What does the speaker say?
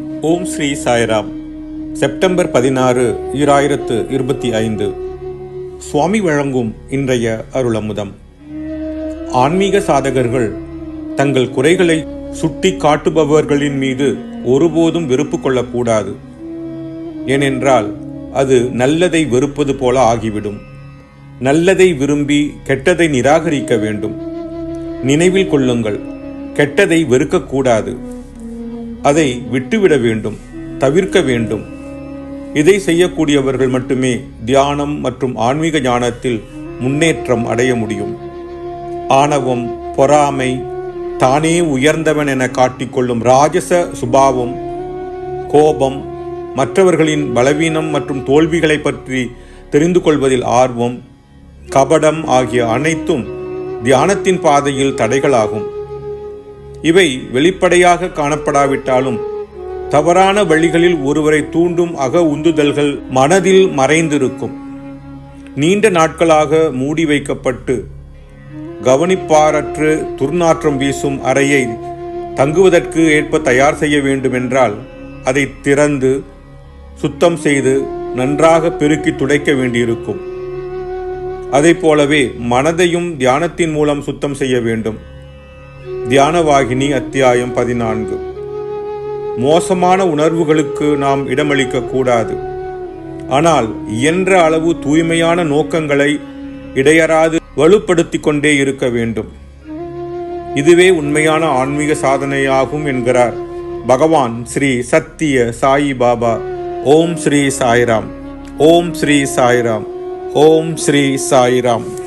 ஓம் Sri Sairam. September பதினாறு ஈராயிரத்து இருபத்தி ஐந்து. சுவாமி வழங்கும் இன்றைய அருளமுதம். ஆன்மீக சாதகர்கள் தங்கள் குறைகளை சுட்டி காட்டுபவர்களின் மீது ஒருபோதும் வெறுப்பு கொள்ளக்கூடாது. ஏனென்றால் அது நல்லதை வெறுப்பது போல ஆகிவிடும். நல்லதை விரும்பி கெட்டதை நிராகரிக்க வேண்டும். நினைவில் கொள்ளுங்கள் கெட்டதை வெறுக்கக்கூடாது. அதை விட்டுவிட வேண்டும் தவிர்க்க வேண்டும். இதை செய்யக்கூடியவர்கள் மட்டுமே தியானம் மற்றும் ஆன்மீக ஞானத்தில் முன்னேற்றம் அடைய முடியும். ஆணவம் பொறாமை தானே உயர்ந்தவன் என காட்டிக்கொள்ளும் ராஜச சுபாவம் கோபம் மற்றவர்களின் பலவீனம் மற்றும் தோல்விகளை பற்றி தெரிந்து கொள்வதில் ஆர்வம் கபடம் ஆகிய அனைத்தும் தியானத்தின் பாதையில் தடைகளாகும். இவை வெளிப்படையாக காணப்படாவிட்டாலும் தவறான வழிகளில் ஒருவரை தூண்டும் அக உந்துதல்கள் மனதில் மறைந்திருக்கும். நீண்ட நாட்களாக மூடி வைக்கப்பட்டு கவனிப்பாரற்று துர்நாற்றம் வீசும் அறையை தங்குவதற்கு ஏற்ப தயார் செய்ய வேண்டுமென்றால் அதை திறந்து சுத்தம் செய்து நன்றாக பெருக்கி துடைக்க வேண்டியிருக்கும். அதைப் போலவே மனதையும் தியானத்தின் மூலம் சுத்தம் செய்ய வேண்டும். தியானவாகினி அத்தியாயம் பதினான்கு. மோசமான உணர்வுகளுக்கு நாம் இடமளிக்க கூடாது ஆனால் இயன்ற அளவு தூய்மையான நோக்கங்களை இடையறாது வலுப்படுத்திக் கொண்டே இருக்க வேண்டும். இதுவே உண்மையான ஆன்மீக சாதனையாகும் என்கிறார் பகவான் ஸ்ரீ சத்திய சாயி பாபா. ஓம் ஸ்ரீ சாய்ராம். ஓம் ஸ்ரீ சாய்ராம். ஓம் ஸ்ரீ சாய்ராம்.